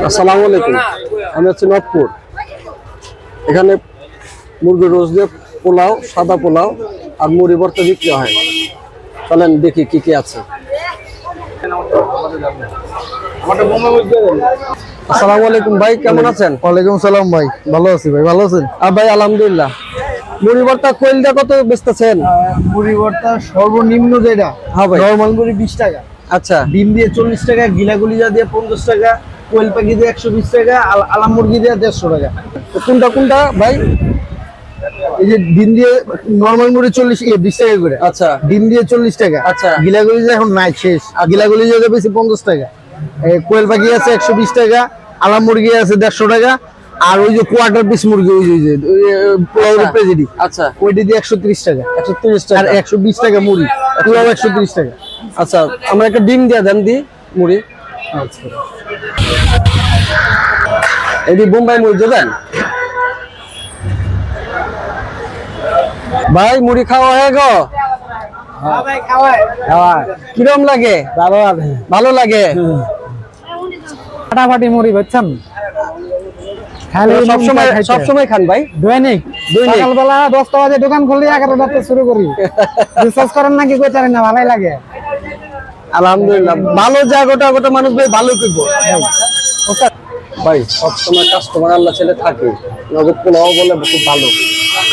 আসসালামু আলাইকুম। আমি হচ্ছে নবপুর। এখানে মুরগির রোজ দিয়ে পোলাও সাদা পোলাও আর মুড়ি ভর্তা বিক্রি হয়। চলেন দেখি কি কি আছে। আসসালামু আলাইকুম ভাই কেমন আছেন? ওয়ালাইকুম সালাম ভাই ভালো আছি ভাই ভালো আছেন? আর ভাই আলহামদুলিল্লাহ। মুড়ি ভর্তা কোয়েল কত বেচতেছেন? মুড়ি ভর্তা সর্বনিম্ন যেটা হ্যাঁ ভাই। নর্মাল মুড়ি বিশ টাকা। আচ্ছা। ডিম দিয়ে চল্লিশ টাকা গিলাগুলিজা দিয়ে পঞ্চাশ টাকা কোয়েল পাখি দিয়ে একশো বিশ টাকা আল- আলাম মুরগি দিয়ে দেড়শো টাকা। কোনটা কোনটা ভাই? এই যে ডিম দিয়ে নর্মাল মুড়ি চল্লিশ বিশ টাকা করে। আচ্ছা। ডিম দিয়ে চল্লিশ টাকা। আচ্ছা। গিলাগুলিজা এখন নাই শেষ। আর গিলাগুলি গিলাগুলিজা বেশি পঞ্চাশ টাকা। কোয়েল পাখি আছে একশো বিশ টাকা আলাম মুরগি আছে দেড়শো টাকা আর ওই যে কোয়ার্টার পিস মুরগি ওই যে- পোলাও আচ্ছা। প্রেজিডি। আচ্ছা। ওইটি দিয়ে একশো ত্রিশ টাকা। একশো তিরিশ আর টাকা একশো বিশ টাকা মুড়ি পোলাও একশো ত্রিশ টাকা। আচ্ছা আমরা একটা ডিম দিয়ে দেন দি মুড়ি। আচ্ছা। এটি বোম্বাই মুড়ি দেবেন ভাই মুড়ি খাওয়া হয়ে গো? কিরম লাগে? ভালো আছে ভালো লাগে? ফাটাফাটি মুড়ি বুঝছেন? সবসময় সবসময় খান ভাই। দৈনিক। দৈনিক। সকালবেলা দশটা বাজে দোকান খুললে এগারোটাতে শুরু করি। বিশ্বাস করেন নাকি না ভালোই লাগে। আলহামদুলিল্লাহ। ভালো যা গোটা গোটা মানুষ ভাই ভালো করব। ভাই সবসময় কাস্টমার আল্লাহ ছেলে থাকে। নগদ পোলাও বলে খুব ভালো।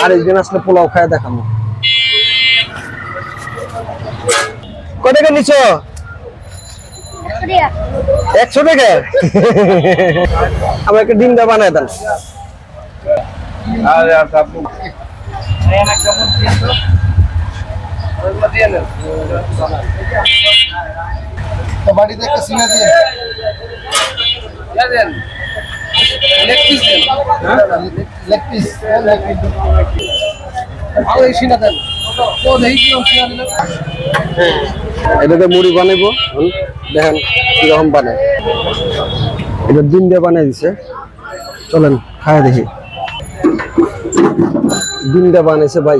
আর একদিন আসলে পোলাও খায় দেখাবো কত টাকা নিছ? একশো টাকা? আমার একটা ডিমটা বানায় দেন। তো বাড়িতে একটা সিনা দিয়ে। পিস এটাতে মুড়ি হুম, দেখেন কীরকম বানায়। এটা ডিম দিয়ে বানিয়ে দিছে। চলেন খায় দেখি। ডিম দিয়ে বানাইছে ভাই।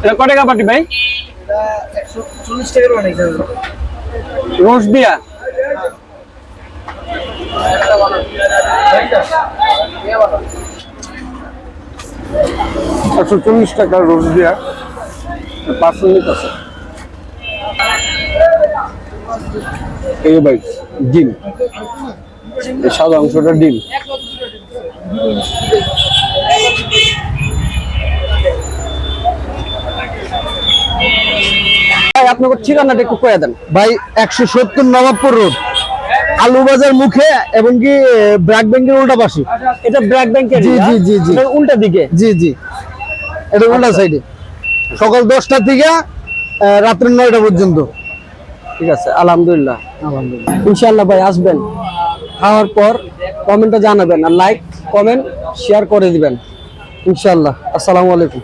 এটা কত টাকা পাটি ভাই রোজ দিয়া একশো চল্লিশ টাকা রোজ দিয়া মিনিট আছে এই ভাই ডিম। এই সাদা অংশটা ডিম। ভাই আপনাকে ঠিকানাটা একটু কয়ে দেন। ভাই একশো সত্তর নবাবপুর রোড। আলু বাজার মুখে এবং কি ব্র্যাক ব্যাংকের উল্টা পাশে এটা ব্র্যাক ব্যাংকের জি, জি, জি, জি। উল্টা দিকে? জি জি। এটা উল্টা সাইডে। সকাল দশটা থেকে রাত্রে নয়টা পর্যন্ত। ঠিক আছে আলহামদুলিল্লাহ। ইনশাআল্লাহ ভাই আসবেন। খাওয়ার পর কমেন্টে জানাবেন আর লাইক কমেন্ট শেয়ার করে দিবেন। ইনশাআল্লাহ। আসসালামু আলাইকুম।